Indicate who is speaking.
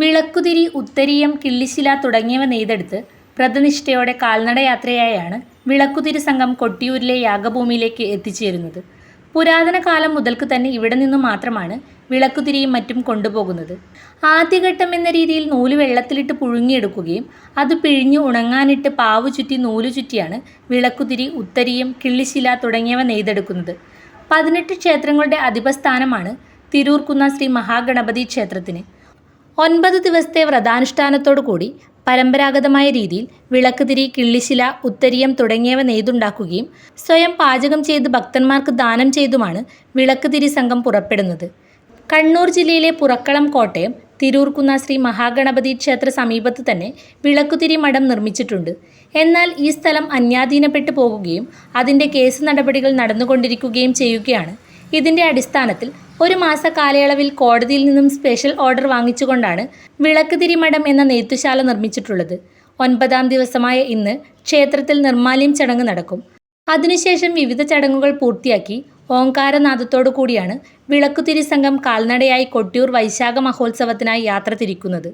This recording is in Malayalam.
Speaker 1: വിളക്കുതിരി ഉത്തരീയം കിള്ളിശില തുടങ്ങിയവ നെയ്തെടുത്ത് വ്രതനിഷ്ഠയോടെ കാൽനടയാത്രയായാണ് വിളക്കുതിരി സംഘം കൊട്ടിയൂരിലെ യാഗഭൂമിയിലേക്ക് എത്തിച്ചേരുന്നത്. പുരാതന കാലം മുതൽക്ക് തന്നെ ഇവിടെ നിന്ന് മാത്രമാണ് വിളക്കുതിരിയും മറ്റും കൊണ്ടുപോകുന്നത്. ആദ്യഘട്ടം എന്ന രീതിയിൽ നൂൽ വെള്ളത്തിലിട്ട് പുഴുങ്ങിയെടുക്കുകയും അത് പിഴിഞ്ഞ് ഉണങ്ങാനിട്ട് പാവു ചുറ്റി നൂൽ ചുറ്റിയാണ് വിളക്കുതിരി ഉത്തരിയും കിള്ളിശില തുടങ്ങിയവ നെയ്തെടുക്കുന്നത്. പതിനെട്ട് ക്ഷേത്രങ്ങളുടെ അധിപസ്ഥാനമാണ് തിരൂർക്കുന്ന ശ്രീ മഹാഗണപതി ക്ഷേത്രത്തിന്. ഒൻപത് ദിവസത്തെ വ്രതാനുഷ്ഠാനത്തോടു കൂടി പരമ്പരാഗതമായ രീതിയിൽ വിളക്ക് വിളക്കുതിരി കിള്ളിശില ഉത്തരീയം തുടങ്ങിയവ നെയ്തുണ്ടാക്കുകയും സ്വയം പാചകം ചെയ്ത് ഭക്തന്മാർക്ക് ദാനം ചെയ്തുമാണ് വിളക്കുതിരി സംഘം പുറപ്പെടുന്നത്. കണ്ണൂർ ജില്ലയിലെ പുറക്കളം കോട്ടയം തിരൂർക്കുന്ന ശ്രീ മഹാഗണപതി ക്ഷേത്ര സമീപത്ത് തന്നെ വിളക്കുതിരി മഠം നിർമ്മിച്ചിട്ടുണ്ട്. എന്നാൽ ഈ സ്ഥലം അന്യാധീനപ്പെട്ടു പോകുകയും അതിന്റെ കേസ് നടപടികൾ നടന്നുകൊണ്ടിരിക്കുകയും ചെയ്യുകയാണ് ഇതിന്റെ അടിസ്ഥാനത്തിൽ ഒരു മാസ കാലയളവിൽ കോടതിയിൽ നിന്നും സ്പെഷ്യൽ ഓർഡർ വാങ്ങിച്ചുകൊണ്ടാണ് വിളക്ക് തിരിമഠം എന്ന നെയ്ത്തുശാല നിർമ്മിച്ചിട്ടുള്ളത്. ഒൻപതാം ദിവസമായ ഇന്ന് ക്ഷേത്രത്തിൽ നിർമ്മാല്യം ചടങ്ങ് നടക്കും. അതിനുശേഷം വിവിധ ചടങ്ങുകൾ പൂർത്തിയാക്കി ഓങ്കാരനാഥത്തോടു കൂടിയാണ് വിളക്കുതിരി സംഘം കാൽനടയായി കൊട്ടിയൂർ വൈശാഖ മഹോത്സവത്തിനായി യാത്ര തിരിക്കുന്നത്.